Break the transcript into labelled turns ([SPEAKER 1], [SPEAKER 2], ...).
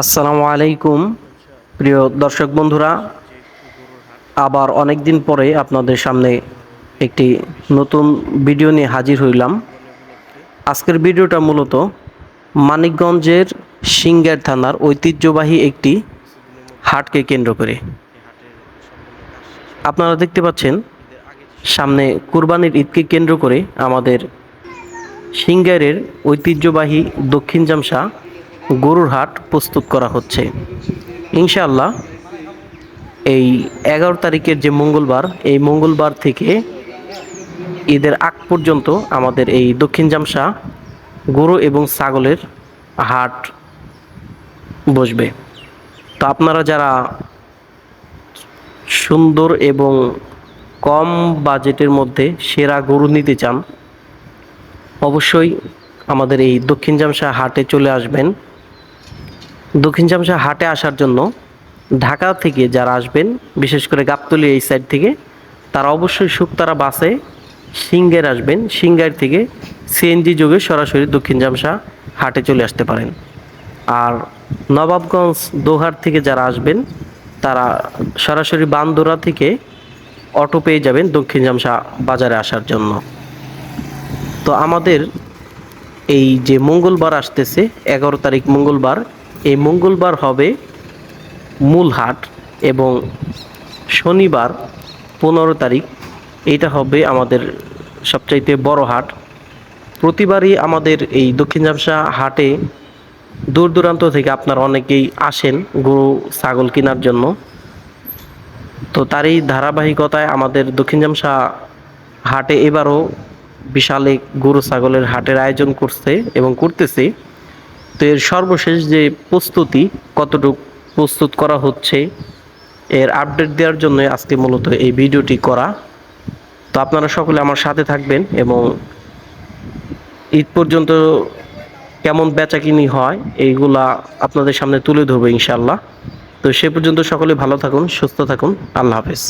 [SPEAKER 1] আসসালামু আলাইকুম। প্রিয় দর্শক বন্ধুরা, আবার অনেক দিন পরে আপনাদের সামনে একটি নতুন ভিডিও নিয়ে হাজির হইলাম। আজকের ভিডিওটা মূলত মানিকগঞ্জের সিঙ্গার থানার ঐতিহ্যবাহী একটি হাটকে কেন্দ্র করে। আপনারা দেখতে পাচ্ছেন, সামনে কুরবানির ঈদকে কেন্দ্র করে আমাদের সিঙ্গারের ঐতিহ্যবাহী দক্ষিণ জামসা গরুর হাট প্রস্তুত করা হচ্ছে। ইনশাআল্লাহ এই এগারো তারিখের যে মঙ্গলবার, এই মঙ্গলবার থেকে ঈদের আগ পর্যন্ত আমাদের এই দক্ষিণ জামসা গরু এবং ছাগলের হাট বসবে। তো আপনারা যারা সুন্দর এবং কম বাজেটের মধ্যে সেরা গরু নিতে চান, অবশ্যই আমাদের এই দক্ষিণ জামসা হাটে চলে আসবেন। দক্ষিণ জামসা হাটে আসার জন্য ঢাকা থেকে যারা আসবেন, বিশেষ করে গাবতলি এই সাইড থেকে, তারা অবশ্যই শুক্তারা বাসে সিঙ্গের আসবেন। সিঙ্গার থেকে সিএনজি যোগে সরাসরি দক্ষিণ জামসা হাটে চলে আসতে পারেন। আর নবাবগঞ্জ দোহার থেকে যারা আসবেন, তারা সরাসরি বান্দোরা থেকে অটো পেয়ে যাবেন দক্ষিণ জামসা বাজারে আসার জন্য। তো আমাদের এই যে মঙ্গলবার আসতেছে, এগারো তারিখ মঙ্গলবার এই মঙ্গলবার হবে মূল হাট এবং শনিবার পনেরো তারিখ। এইটা হবে আমাদের সবচাইতে বড় হাট। প্রতিবারই আমাদের এই দক্ষিণ জামসা হাটে দূর দূরান্ত থেকে আপনারা অনেকেই আসেন গরু, ছাগল কেনার জন্য। তো তারই ধারাবাহিকতায় আমাদের দক্ষিণ জামসা হাটে এবারও বিশাল এক গরু, ছাগলের হাটের আয়োজন করছে এবং করতেছে। তো এর সর্বশেষ যে প্রস্তুতি, কতটুকু প্রস্তুত করা হচ্ছে, এর আপডেট দেওয়ার জন্য আজকে মূলত এই ভিডিওটি করা। তো আপনারা সকলে আমার সাথে থাকবেন এবং ঈদ পর্যন্ত কেমন বেচাকিনি হয়, এইগুলা আপনাদের সামনে তুলে ধরবো ইনশাল্লাহ তো সে পর্যন্ত সকলে ভালো থাকুন, সুস্থ থাকুন। আল্লাহ হাফেজ।